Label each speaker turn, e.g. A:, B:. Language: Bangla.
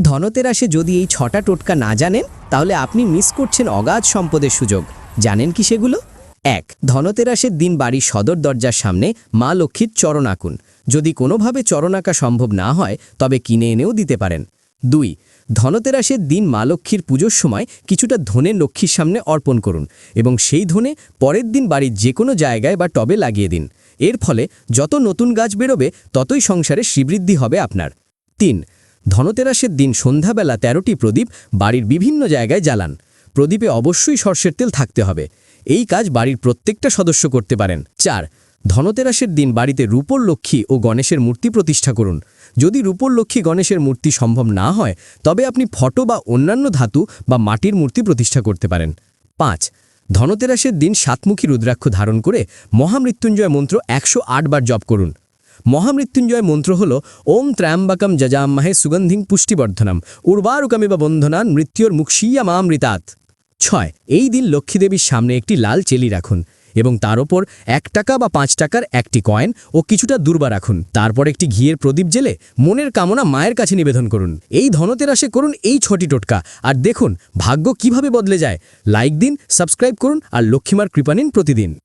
A: ধনতেরাসে যদি এই ছটা টোটকা না জানেন, তাহলে আপনি মিস করছেন অগাধ সম্পদের সুযোগ। জানেন কি সেগুলো? এক, ধনতেরাসের দিন বাড়ির সদর দরজার সামনে মা লক্ষ্মীর চরণ আঁকুন। যদি কোনোভাবে চরণ আঁকা সম্ভব না হয়, তবে কিনে এনেও দিতে পারেন। দুই, ধনতেরাসের দিন মা লক্ষ্মীর পুজোর সময় কিছুটা ধনে লক্ষ্মীর সামনে অর্পণ করুন এবং সেই ধনে পরের দিন বাড়ির যে কোনো জায়গায় বা টবে লাগিয়ে দিন। এর ফলে যত নতুন গাছ বেরোবে, ততই সংসারে শ্রীবৃদ্ধি হবে আপনার। তিন ধনতেরাসের দিন সন্ধ্যাবেলা তেরোটি প্রদীপ বাড়ির বিভিন্ন জায়গায় জ্বালান। প্রদীপে অবশ্যই সর্ষের তেল থাকতে হবে। এই কাজ বাড়ির প্রত্যেকটা সদস্য করতে পারেন। চার, ধনতেরাসের দিন বাড়িতে রূপর লক্ষ্মী ও গণেশের মূর্তি প্রতিষ্ঠা করুন। যদি রূপর লক্ষ্মী গণেশের মূর্তি সম্ভব না হয়, তবে আপনি ফটো বা অন্যান্য ধাতু বা মাটির মূর্তি প্রতিষ্ঠা করতে পারেন। পাঁচ, ধনতেরাসের দিন সাতমুখী রুদ্রাক্ষ ধারণ করে মহামৃত্যুঞ্জয় মন্ত্র একশো বার জপ করুন। মহামৃত্যুঞ্জয় মন্ত্র হল, ওম ত্র্যম্বকম যজামহে সুগন্ধিং পুষ্টিবর্ধনম, উর্বারুকমিব বন্ধনান মৃত্যুর মুক্ষীয়া মামৃতাত ছয়, এই দিন লক্ষ্মীদেবীর সামনে একটি লাল চেলি রাখুন এবং তার ওপর এক টাকা বা পাঁচ টাকার একটি কয়েন ও কিছুটা দুর্বা রাখুন। তারপর একটি ঘিয়ের প্রদীপ জেলে মনের কামনা মায়ের কাছে নিবেদন করুন। এই ধনতেরাসে করুন এই ছটি টোটকা। আর দেখুন, ভাগ্য কীভাবে বদলে যায়। লাইক দিন, সাবস্ক্রাইব করুন আর লক্ষ্মীমার কৃপা নিন প্রতিদিন।